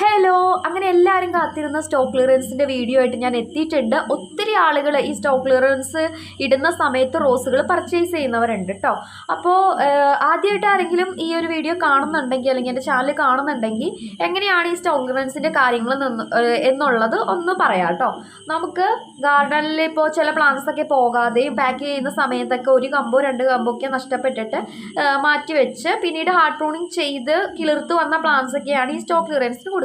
Hello അങ്ങനെ എല്ലാവരും കാത്തിരുന്ന സ്റ്റോക്ക് ക്ലിയറൻസിന്റെ വീഡിയോ ആയിട്ട് ഞാൻ എത്തിയിട്ടുണ്ട്. ഒത്തിരി ആളുകൾ ഈ സ്റ്റോക്ക് ക്ലിയറൻസ് ഇടുന്ന സമയത്ത് റോസുകൾ പർച്ചേസ് ചെയ്യുന്നവരുണ്ട് കേട്ടോ അപ്പോൾ ആദ്യമായിട്ട് ആരെങ്കിലും ഈ ഒരു വീഡിയോ കാണുന്നുണ്ടെങ്കിൽ അല്ലെങ്കിൽ എന്റെ ചാനൽ കാണുന്നുണ്ടെങ്കിൽ എങ്ങനെയാണ് ഈ സ്റ്റോക്ക് ക്ലിയറൻസിന്റെ കാര്യങ്ങൾ നിന്ന് എന്നുള്ളത് ഒന്ന് പറയാം കേട്ടോ നമുക്ക് ഗാർഡനിൽ ഇപ്പോൾ ചില പ്ലാന്റ്സ് ഒക്കെ പോകാതെയും പാക്ക് ചെയ്യുന്ന സമയത്തൊക്കെ ഒരു കമ്പോ രണ്ട് കമ്പോ ഒക്കെ നഷ്ടപ്പെട്ടിട്ട് മാറ്റി വെച്ച് പിന്നീട് ഹാർട്ട് പ്രൂണിങ് ചെയ്ത് കിളിർത്ത് വന്ന പ്ലാന്റ്സ് ഒക്കെയാണ് ഈ സ്റ്റോക്ക് ക്ലിയറൻസിന് കൊടുക്കുന്നത്.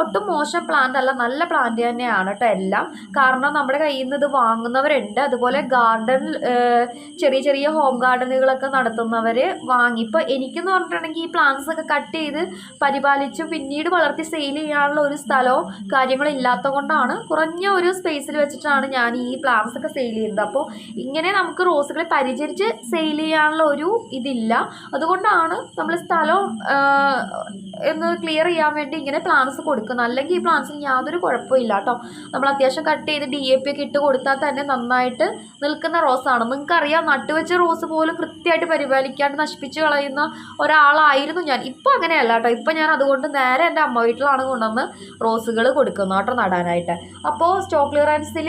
ഒട്ടും മോശം പ്ലാന്റ് അല്ല നല്ല പ്ലാന്റ് തന്നെയാണ് കേട്ടോ എല്ലാം. കാരണം നമ്മുടെ കയ്യിൽ നിന്ന് ഇത് വാങ്ങുന്നവരുണ്ട്. അതുപോലെ ഗാർഡൻ ചെറിയ ചെറിയ ഹോം ഗാർഡനുകളൊക്കെ നടത്തുന്നവർ വാങ്ങി. ഇപ്പോൾ എനിക്കെന്ന് പറഞ്ഞിട്ടുണ്ടെങ്കിൽ ഈ പ്ലാന്റ്സ് ഒക്കെ കട്ട് ചെയ്ത് പരിപാലിച്ച് പിന്നീട് വളർത്തി സെയിൽ ചെയ്യാനുള്ള ഒരു സ്ഥലവും കാര്യങ്ങളും ഇല്ലാത്ത കൊണ്ടാണ് കുറഞ്ഞ ഒരു സ്പേസിൽ വെച്ചിട്ടാണ് ഞാൻ ഈ പ്ലാന്റ്സ് ഒക്കെ സെയിൽ ചെയ്യുന്നത്. അപ്പോൾ ഇങ്ങനെ നമുക്ക് റോസുകളെ പരിചരിച്ച് സെയിൽ ചെയ്യാനുള്ള ഒരു ഇതില്ല. അതുകൊണ്ടാണ് നമ്മൾ സ്ഥലം എന്ന് ക്ലിയർ ചെയ്യാൻ വേണ്ടി ഇങ്ങനെ പ്ലാന്റ്സ് കൊടുക്കുന്നത് അല്ലെങ്കിൽ ഈ പ്ലാന്റ്സിന് യാതൊരു കുഴപ്പമില്ല കേട്ടോ. നമ്മൾ അത്യാവശ്യം കട്ട് ചെയ്ത് ഡി എ പി ഒക്കെ ഇട്ട് കൊടുത്താൽ തന്നെ നന്നായിട്ട് നിൽക്കുന്ന റോസാണ് നിങ്ങൾക്കറിയാം നട്ടുവെച്ച റോസ് പോലും കൃത്യമായിട്ട് പരിപാലിക്കാണ്ട് നശിപ്പിച്ച് കളയുന്ന ഒരാളായിരുന്നു ഞാൻ. ഇപ്പോൾ അങ്ങനെയല്ല കേട്ടോ. ഇപ്പോൾ ഞാൻ അതുകൊണ്ട് നേരെ എന്റെ അമ്മ വീട്ടിലാണ് കൊണ്ടുവന്ന് റോസുകൾ കൊടുക്കുന്നത് കേട്ടോ നടാനായിട്ട്. അപ്പോൾ സ്റ്റോക്ക് ക്ലിയറൻസിൽ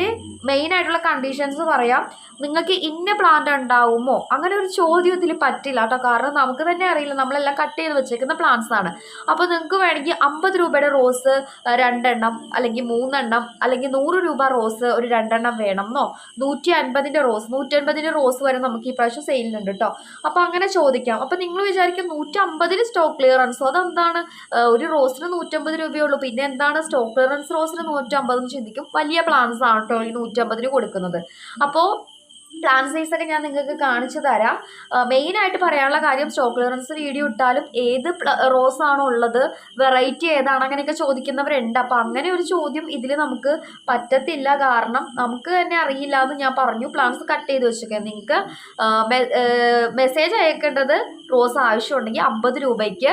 മെയിൻ ആയിട്ടുള്ള കണ്ടീഷൻസ് പറയാം നിങ്ങൾക്ക് ഇന്ന പ്ലാന്റ് ഉണ്ടാവുമോ? അങ്ങനെ ഒരു ചോദ്യം ഇതിൽ പറ്റില്ല കേട്ടോ. കാരണം നമുക്ക് തന്നെ അറിയില്ല നമ്മളെല്ലാം കട്ട് ചെയ്ത് വെച്ചേക്കുന്ന പ്ലാന്റ്സ് ആണ്. അപ്പോൾ നിങ്ങൾക്ക് വേണമെങ്കിൽ അമ്പത് രൂപയുടെ റോസ് രണ്ടെണ്ണം അല്ലെങ്കിൽ മൂന്നെണ്ണം അല്ലെങ്കിൽ നൂറ് രൂപ റോസ് ഒരു രണ്ടെണ്ണം വേണം എന്നോ നൂറ്റി അൻപതിന്റെ റോസ് നൂറ്റി അൻപതിന്റെ റോസ് വരെ നമുക്ക് ഈ പ്രാവശ്യം സെയിലുണ്ട് കേട്ടോ അപ്പോൾ അങ്ങനെ ചോദിക്കാം. അപ്പോൾ നിങ്ങൾ വിചാരിക്കും നൂറ്റമ്പതിൽ സ്റ്റോക്ക് ക്ലിയറൻസ്? അതെന്താണ്? ഒരു റോസിന് നൂറ്റമ്പത് രൂപയേ ഉള്ളൂ. പിന്നെ എന്താണ് സ്റ്റോക്ക് ക്ലിയറൻസ് റോസിന് നൂറ്റമ്പത് എന്ന് ചിന്തിക്കും. വലിയ പ്ലാൻസ് ആണ് കേട്ടോ ഈ നൂറ്റമ്പതിന് കൊടുക്കുന്നത്. അപ്പോൾ ഒക്കെ ഞാൻ നിങ്ങൾക്ക് കാണിച്ചു തരാം. മെയിനായിട്ട് പറയാനുള്ള കാര്യം സ്റ്റോക്ക് ക്ലിയറൻസ് വീഡിയോ ഇട്ടാലും ഏത് റോസ് ആണോ ഉള്ളത് വെറൈറ്റി ഏതാണ് അങ്ങനെയൊക്കെ ചോദിക്കുന്നവരുണ്ട്. അപ്പം അങ്ങനെ ഒരു ചോദ്യം ഇതിൽ നമുക്ക് പറ്റത്തില്ല. കാരണം നമുക്ക് തന്നെ അറിയില്ല എന്ന് ഞാൻ പറഞ്ഞു. പ്ലാൻസ് കട്ട് ചെയ്ത് വെച്ചേക്കാം. നിങ്ങൾക്ക് മെസ്സേജ് അയക്കേണ്ടത് റോസ് ആവശ്യമുണ്ടെങ്കിൽ അമ്പത് രൂപയ്ക്ക്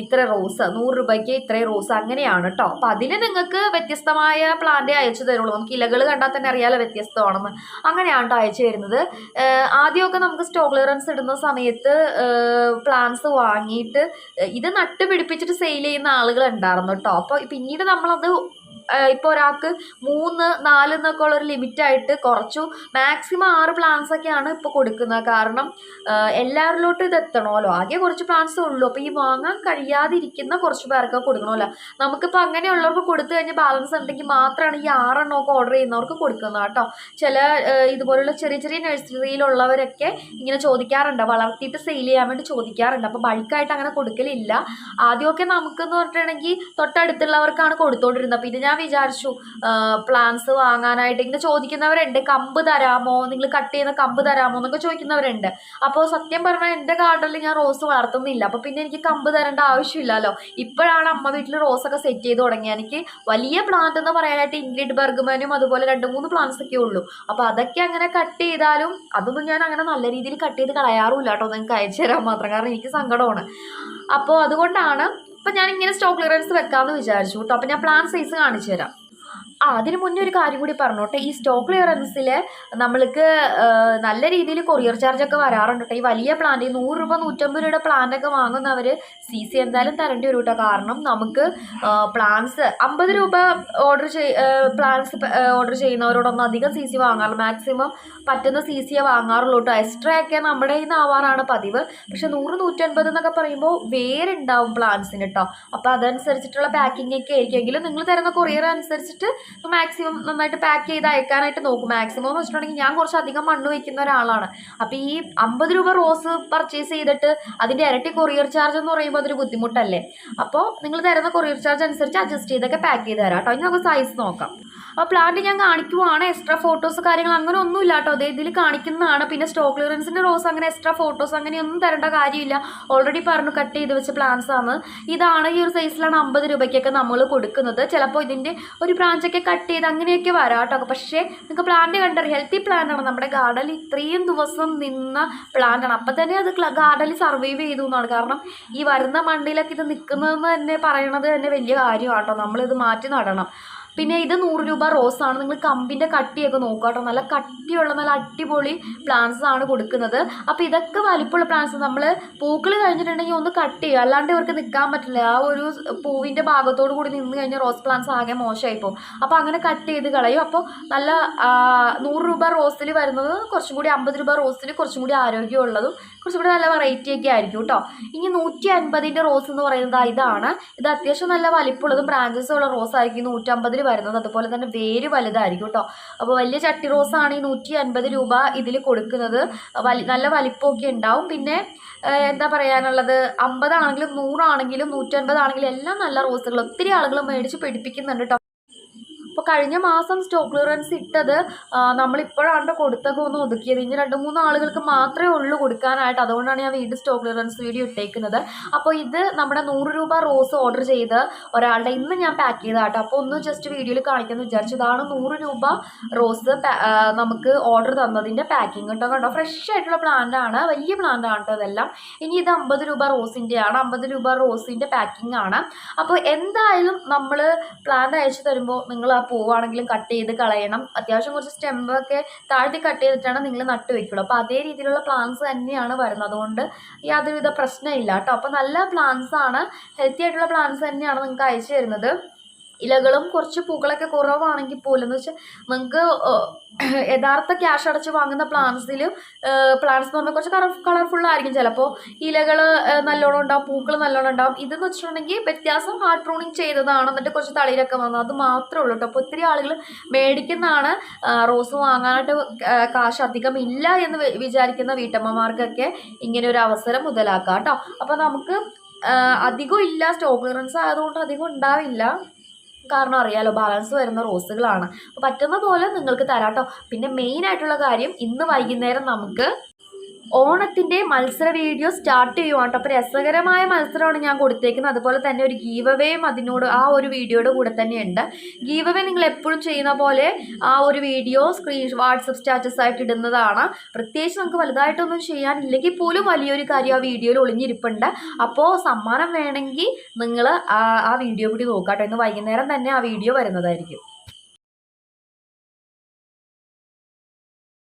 ഇത്ര റോസ് നൂറ് രൂപയ്ക്ക് ഇത്രയും റോസ് അങ്ങനെയാണ് കേട്ടോ അപ്പം അതിന് നിങ്ങൾക്ക് വ്യത്യസ്തമായ പ്ലാന്റേ അയച്ചു തരുള്ളൂ. നമുക്ക് ഇലകൾ കണ്ടാൽ തന്നെ അറിയാലോ വ്യത്യസ്തമാണെന്ന്. അങ്ങനെയാണ് കേട്ടോ അയച്ചു തരുന്നത്. ആദ്യമൊക്കെ നമുക്ക് സ്റ്റോക്ക് ക്ലിയറൻസ് ഇടുന്ന സമയത്ത് പ്ലാന്റ്സ് വാങ്ങിയിട്ട് ഇത് നട്ട് പിടിപ്പിച്ചിട്ട് സെയിൽ ചെയ്യുന്ന ആളുകൾ ഉണ്ടായിരുന്നു കേട്ടോ അപ്പോൾ പിന്നീട് നമ്മളത് ഇപ്പോൾ ഒരാൾക്ക് മൂന്ന് നാല് എന്നൊക്കെ ഉള്ളൊരു ലിമിറ്റായിട്ട് കുറച്ചു. മാക്സിമം ആറ് പ്ലാൻസ് ഒക്കെയാണ് ഇപ്പോൾ കൊടുക്കുന്നത്. കാരണം എല്ലാവരിലോട്ടും ഇത് എത്തണമല്ലോ. ആകെ കുറച്ച് പ്ലാൻസ് ഉള്ളൂ. അപ്പോൾ ഈ വാങ്ങാൻ കഴിയാതിരിക്കുന്ന കുറച്ച് പേർക്ക് കൊടുക്കണമല്ലോ. നമുക്കിപ്പോൾ അങ്ങനെയുള്ളവർക്ക് കൊടുത്തു കഴിഞ്ഞാൽ ബാലൻസ് ഉണ്ടെങ്കിൽ മാത്രമാണ് ഈ ആറെണ്ണമൊക്കെ ഓർഡർ ചെയ്യുന്നവർക്ക് കൊടുക്കുന്നത് കേട്ടോ. ചില ഇതുപോലുള്ള ചെറിയ ചെറിയ നഴ്സറിയിലുള്ളവരൊക്കെ ഇങ്ങനെ ചോദിക്കാറുണ്ട്. വളർത്തിയിട്ട് സെയിൽ ചെയ്യാൻ വേണ്ടി ചോദിക്കാറുണ്ട്. അപ്പോൾ ബൾക്കായിട്ട് അങ്ങനെ കൊടുക്കലില്ല. ആദ്യമൊക്കെ നമുക്കെന്ന് പറഞ്ഞിട്ടുണ്ടെങ്കിൽ തൊട്ടടുത്തുള്ളവർക്കാണ് കൊടുത്തോണ്ടിരുന്നത്. പിന്നെ വിചാരിച്ചു പ്ലാന്റ്സ് വാങ്ങാനായിട്ട് ഇങ്ങനെ ചോദിക്കുന്നവരുണ്ട് കമ്പ് തരാമോ നിങ്ങൾ കട്ട് ചെയ്യുന്ന കമ്പ് തരാമോ എന്നൊക്കെ ചോദിക്കുന്നവരുണ്ട്. അപ്പോൾ സത്യം പറഞ്ഞാൽ എന്റെ ഗാർഡനിൽ ഞാൻ റോസ് വളർത്തുന്നില്ല. അപ്പോൾ പിന്നെ എനിക്ക് കമ്പ് തരേണ്ട ആവശ്യമില്ലല്ലോ. ഇപ്പോഴാണ് അമ്മ വീട്ടിൽ റോസൊക്കെ സെറ്റ് ചെയ്ത് തുടങ്ങിയത് എനിക്ക് വലിയ പ്ലാന്റ് എന്ന് പറയാനായിട്ട് ഇൻഗ്രിഡ് ബർഗ്മാനും അതുപോലെ രണ്ട് മൂന്ന് പ്ലാന്റ്സ് ഒക്കെ ഉള്ളൂ. അപ്പോൾ അതൊക്കെ അങ്ങനെ കട്ട് ചെയ്താലും അതൊന്നും ഞാൻ അങ്ങനെ നല്ല രീതിയിൽ കട്ട് ചെയ്ത് കളയാറുമില്ല കേട്ടോ. നിങ്ങൾക്ക് അയച്ചു തരാൻ മാത്രം. കാരണം എനിക്ക് സങ്കടമാണ്. അപ്പോൾ അതുകൊണ്ടാണ് അപ്പം ഞാൻ ഇങ്ങനെ സ്റ്റോക്ക് ക്ലിയറൻസ് വെക്കാമെന്ന് വിചാരിച്ചു. കേട്ടോ അപ്പം ഞാൻ പ്ലാൻ സൈസ് കാണിച്ചു തരാം ആ അതിന് മുന്നേ ഒരു കാര്യം കൂടി പറഞ്ഞോട്ടെ. ഈ സ്റ്റോക്ക് ക്ലിയറൻസിൽ നമ്മൾക്ക് നല്ല രീതിയിൽ കൊറിയർ ചാർജൊക്കെ വരാറുണ്ട് കേട്ടോ. ഈ വലിയ പ്ലാന്റ് നൂറ് രൂപ നൂറ്റമ്പത് രൂപയുടെ പ്ലാന്റ് ഒക്കെ വാങ്ങുന്നവർ സി സി എന്തായാലും തരേണ്ടി വരും കേട്ടോ. കാരണം നമുക്ക് പ്ലാൻസ് അമ്പത് രൂപ ഓർഡർ ചെയ് പ്ലാൻസ് ഓർഡർ ചെയ്യുന്നവരോടൊന്നും അധികം സി സി വാങ്ങാറില്ല. മാക്സിമം പറ്റുന്ന സി സിയെ വാങ്ങാറുള്ളൂ കേട്ടോ. എക്സ്ട്രാ ഒക്കെ നമ്മുടെ കയ്യിൽ നിന്ന് ആവാറാണ് പതിവ്. പക്ഷെ നൂറ് നൂറ്റൻപത് എന്നൊക്കെ പറയുമ്പോൾ വേരുണ്ടാവും പ്ലാൻസിന് കേട്ടോ. അപ്പോൾ അതനുസരിച്ചിട്ടുള്ള പാക്കിംഗ് ഒക്കെ ആയിരിക്കുമെങ്കിലും നിങ്ങൾ തരുന്ന കൊറിയർ അനുസരിച്ചിട്ട് മാക്സിമം നന്നായിട്ട് പാക്ക് ചെയ്ത് അയക്കാനായിട്ട് നോക്കും. മാക്സിമം എന്ന് വെച്ചിട്ടുണ്ടെങ്കിൽ ഞാൻ കുറച്ച് അധികം മണ്ണ് വയ്ക്കുന്ന ഒരാളാണ്. അപ്പോൾ ഈ അമ്പത് രൂപ റോസ് പർച്ചേസ് ചെയ്തിട്ട് അതിന്റെ ഇരട്ടി കൊറിയർ ചാർജ് എന്ന് പറയുമ്പോൾ അതൊരു ബുദ്ധിമുട്ടല്ലേ? അപ്പോൾ നിങ്ങൾ തരുന്ന കൊറിയർ ചാർജ് അനുസരിച്ച് അഡ്ജസ്റ്റ് ചെയ്തൊക്കെ പാക്ക് ചെയ്ത് തരാം കേട്ടോ. ഇനി നമുക്ക് സൈസ് നോക്കാം. അപ്പോൾ പ്ലാന്റ് ഞാൻ കാണിക്കുവാണ്. എക്സ്ട്രാ ഫോട്ടോസ് കാര്യങ്ങൾ അങ്ങനെ ഒന്നും ഇല്ല കേട്ടോ. അതേ ഇതിൽ കാണിക്കുന്നതാണ്. പിന്നെ സ്റ്റോക്ക് ക്ലിയറൻസിന്റെ റോസ് അങ്ങനെ എക്സ്ട്രാ ഫോട്ടോസ് അങ്ങനെയൊന്നും തരേണ്ട കാര്യമില്ല. ഓൾറെഡി പറഞ്ഞു കട്ട് ചെയ്ത് വെച്ച പ്ലാന്റ്സ് ആണ്. ഇതാണ് ഈ ഒരു സൈസിലാണ് അമ്പത് രൂപയ്ക്കൊക്കെ നമ്മൾ കൊടുക്കുന്നത്. ചിലപ്പോൾ ഇതിന്റെ ഒരു ബ്രാഞ്ചൊക്കെ കട്ട് ചെയ്ത് അങ്ങനെയൊക്കെ വരാം കേട്ടോ. പക്ഷേ നിങ്ങൾക്ക് പ്ലാന്റ് കണ്ടറി ഹെൽത്തി പ്ലാന്റ് ആണ്. നമ്മുടെ ഗാർഡനിൽ ഇത്രയും ദിവസം നിന്ന പ്ലാന്റ് ആണ്. അപ്പം തന്നെ അത് ഗാർഡനിൽ സർവൈവ് ചെയ്തു എന്നാണ്. കാരണം ഈ വരുന്ന മണ്ണിലൊക്കെ ഇത് നിൽക്കുന്നതെന്ന് തന്നെ പറയണത് തന്നെ വലിയ കാര്യമാണ് കേട്ടോ. നമ്മളിത് മാറ്റി നടണം. പിന്നെ ഇത് നൂറ് രൂപ റോസ് ആണ് നിങ്ങൾ കമ്പിന്റെ കട്ടിയൊക്കെ നോക്കുക കേട്ടോ. നല്ല കട്ടിയുള്ള നല്ല അടിപൊളി പ്ലാന്റ്സ് ആണ് കൊടുക്കുന്നത്. അപ്പോൾ ഇതൊക്കെ വലിപ്പമുള്ള പ്ലാന്റ്സ് നമ്മൾ പൂക്കൾ കഴിഞ്ഞിട്ടുണ്ടെങ്കിൽ ഒന്ന് കട്ട് ചെയ്യുക. അല്ലാണ്ട് ഇവർക്ക് നിൽക്കാൻ പറ്റില്ല. ആ ഒരു പൂവിന്റെ ഭാഗത്തോട് കൂടി നിന്ന് കഴിഞ്ഞാൽ റോസ് പ്ലാന്റ്സ് ആകെ മോശമായി പോകും അപ്പോൾ അങ്ങനെ കട്ട് ചെയ്ത് കളയും. അപ്പോൾ നല്ല നൂറ് രൂപ റോസിൽ വരുന്നത് കുറച്ചും കൂടി അമ്പത് രൂപ റോസിൽ കുറച്ചും കൂടി ആരോഗ്യമുള്ളതും കുറച്ചും കൂടി നല്ല വെറൈറ്റി ഒക്കെ ആയിരിക്കും കേട്ടോ ഇനി നൂറ്റി അൻപതിന്റെ റോസ് എന്ന് പറയുന്നത് ഇതാണ്. ഇത് അത്യാവശ്യം നല്ല വലിപ്പമുള്ളതും ബ്രാഞ്ചസ് ഉള്ള റോസ് ആയിരിക്കും. നൂറ്റമ്പതിൽ വരുന്നത്. അതുപോലെ തന്നെ വേര് വലുതായിരിക്കും കേട്ടോ അപ്പോൾ വലിയ ചട്ടി റോസാണ് ഈ നൂറ്റി അൻപത് രൂപ ഇതിൽ കൊടുക്കുന്നത്. വലി നല്ല വലിപ്പമൊക്കെ ഉണ്ടാവും. പിന്നെ എന്താ പറയാനുള്ളത്? അമ്പതാണെങ്കിലും നൂറാണെങ്കിലും നൂറ്റൻപതാണെങ്കിലും എല്ലാം നല്ല റോസുകൾ. ഒത്തിരി ആളുകൾ മേടിച്ച് പിടിപ്പിക്കുന്നുണ്ട് കേട്ടോ അപ്പോൾ കഴിഞ്ഞ മാസം സ്റ്റോക്ക് ക്ലിയറൻസ് ഇട്ടത് നമ്മളിപ്പോഴാണ് കൊടുത്തൊക്കെ ഒന്ന് ഒതുക്കിയത്. ഇനി രണ്ട് മൂന്ന് ആളുകൾക്ക് മാത്രമേ ഉള്ളൂ കൊടുക്കാനായിട്ട്. അതുകൊണ്ടാണ് ഞാൻ വീണ്ടും സ്റ്റോക്ക് ക്ലിയറൻസ് വീഡിയോ ഇട്ടേക്കുന്നത്. അപ്പോൾ ഇത് നമ്മുടെ നൂറ് രൂപ റോസ് ഓർഡർ ചെയ്ത് ഒരാളുടെ ഇന്ന് ഞാൻ പാക്ക് ചെയ്തതാട്ടോ. അപ്പോൾ ഒന്ന് ജസ്റ്റ് വീഡിയോയിൽ കാണിക്കാമെന്ന് വിചാരിച്ചു. ഇതാണ് നൂറ് രൂപ റോസ് നമുക്ക് ഓർഡർ തന്നതിന്റെ പാക്കിംഗ് കേട്ടോ. കണ്ടോ? ഫ്രഷ് ആയിട്ടുള്ള പ്ലാന്റ് ആണ്. വലിയ പ്ലാന്റ് ആണ് കേട്ടോ ഇതെല്ലാം. ഇനി ഇത് അമ്പത് രൂപ റോസിന്റെ ആണ്. അമ്പത് രൂപ റോസിന്റെ പാക്കിംഗ് ആണ്. അപ്പോൾ എന്തായാലും നമ്മൾ പ്ലാന്റ് അയച്ചു തരുമ്പോൾ നിങ്ങൾ ആ പൂവാണെങ്കിലും കട്ട് ചെയ്ത് കളയണം. അത്യാവശ്യം കുറച്ച് സ്റ്റെമ്പൊക്കെ താഴ്ത്തി കട്ട് ചെയ്തിട്ടാണ് നിങ്ങൾ നട്ട് വെക്കുള്ളൂ. അപ്പോൾ അതേ രീതിയിലുള്ള പ്ലാന്റ്സ് തന്നെയാണ് വരുന്നത്. അതുകൊണ്ട് യാതൊരുവിധ പ്രശ്നമില്ല കേട്ടോ. അപ്പോൾ നല്ല പ്ലാന്റ്സാണ് ഹെൽത്തി ആയിട്ടുള്ള പ്ലാന്റ്സ് തന്നെയാണ് നിങ്ങൾക്ക് അയച്ചു തരുന്നത്. ഇലകളും കുറച്ച് പൂക്കളൊക്കെ കുറവാണെങ്കിൽ പോലും എന്ന് വെച്ചാൽ നിങ്ങൾക്ക് യഥാർത്ഥ ക്യാഷ് അടച്ച് വാങ്ങുന്ന പ്ലാന്റ്സിൽ പ്ലാന്റ്സ് എന്ന് പറഞ്ഞാൽ കുറച്ച് കളർ കളർഫുൾ ആയിരിക്കും ചിലപ്പോൾ ഇലകൾ നല്ലോണം ഉണ്ടാവും പൂക്കൾ നല്ലോണം ഉണ്ടാവും. ഇതെന്ന് വെച്ചിട്ടുണ്ടെങ്കിൽ വ്യത്യാസം ഹാർഡ് പ്രൂണിങ് ചെയ്തതാണ് എന്നിട്ട് കുറച്ച് തളിയിലൊക്കെ വന്നത് അത് മാത്രമേ ഉള്ളൂ കേട്ടോ. അപ്പോൾ ഒത്തിരി ആളുകൾ മേടിക്കുന്നതാണ്. റോസ് വാങ്ങാനായിട്ട് കാശ് അധികം ഇല്ല എന്ന് വിചാരിക്കുന്ന വീട്ടമ്മമാർക്കൊക്കെ ഇങ്ങനെ ഒരു അവസരം മുതലാക്കാം കേട്ടോ. അപ്പോൾ നമുക്ക് അധികം ഇല്ല സ്റ്റോക്ക് ക്ലിയറൻസ് ആയതുകൊണ്ട് അധികം ഉണ്ടാവില്ല. കാരണം അറിയാലോ ബാലൻസ് വരുന്ന റോസുകളാണ് അപ്പോൾ പറ്റുന്ന പോലെ നിങ്ങൾക്ക് തരാം കേട്ടോ പിന്നെ മെയിൻ ആയിട്ടുള്ള കാര്യം ഇന്ന് വൈകുന്നേരം നമുക്ക് ഓണത്തിന്റെ മത്സര വീഡിയോ സ്റ്റാർട്ട് ചെയ്യുവാണ് കേട്ടോ. അപ്പോൾ രസകരമായ മത്സരമാണ് ഞാൻ കൊടുത്തേക്കുന്നത്. അതുപോലെ തന്നെ ഒരു ഗീവവേയും അതിനോട് ആ ഒരു വീഡിയോയുടെ കൂടെ തന്നെയുണ്ട്. ഗീവവേ നിങ്ങൾ എപ്പോഴും ചെയ്യുന്ന പോലെ ആ ഒരു വീഡിയോ സ്ക്രീൻ വാട്സപ്പ് സ്റ്റാറ്റസ് ആയിട്ട് ഇടുന്നതാണ്. പ്രത്യേകിച്ച് നമുക്ക് വലുതായിട്ടൊന്നും ചെയ്യാനില്ലെങ്കിൽ പോലും വലിയൊരു കാര്യം ആ വീഡിയോയിൽ ഒളിഞ്ഞിരിപ്പുണ്ട്. അപ്പോൾ സമ്മാനം വേണമെങ്കിൽ നിങ്ങൾ ആ വീഡിയോ കൂടി നോക്കാം കേട്ടോ ഇന്ന് വൈകുന്നേരം തന്നെ ആ വീഡിയോ വരുന്നതായിരിക്കും.